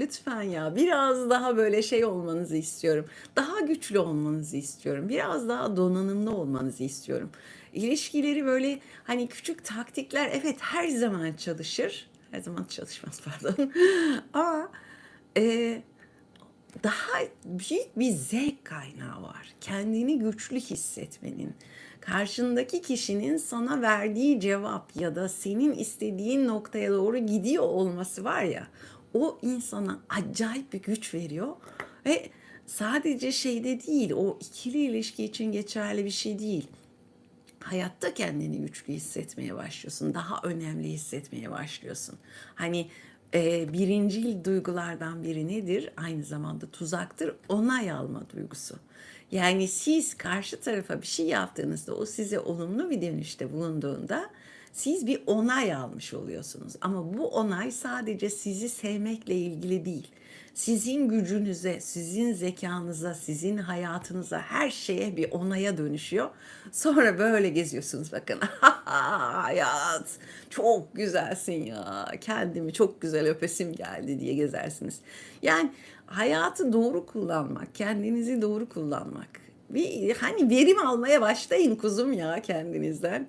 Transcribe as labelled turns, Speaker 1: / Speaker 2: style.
Speaker 1: Lütfen ya biraz daha böyle şey olmanızı istiyorum. Daha güçlü olmanızı istiyorum. Biraz daha donanımlı olmanızı istiyorum. İlişkileri böyle hani küçük taktikler evet her zaman çalışır. Her zaman çalışmaz pardon. Ama e, daha büyük bir zevk kaynağı var. Kendini güçlü hissetmenin, karşındaki kişinin sana verdiği cevap ya da senin istediğin noktaya doğru gidiyor olması var ya, o insana acayip bir güç veriyor ve sadece şeyde değil, o ikili ilişki için geçerli bir şey değil hayatta kendini güçlü hissetmeye başlıyorsun. Daha önemli hissetmeye başlıyorsun. Hani e, birincil duygulardan biri nedir? Aynı zamanda tuzaktır. Onay alma duygusu. Yani siz karşı tarafa bir şey yaptığınızda o size olumlu bir dönüşte bulunduğunda siz bir onay almış oluyorsunuz. Ama bu onay sadece sizi sevmekle ilgili değil. Sizin gücünüze, sizin zekanıza, sizin hayatınıza, her şeye bir onaya dönüşüyor. Sonra böyle geziyorsunuz bakın. Hayat çok güzelsin ya. Kendimi çok güzel öpesim geldi diye gezersiniz. Yani hayatı doğru kullanmak, kendinizi doğru kullanmak. Bir hani verim almaya başlayın kuzum ya kendinizden.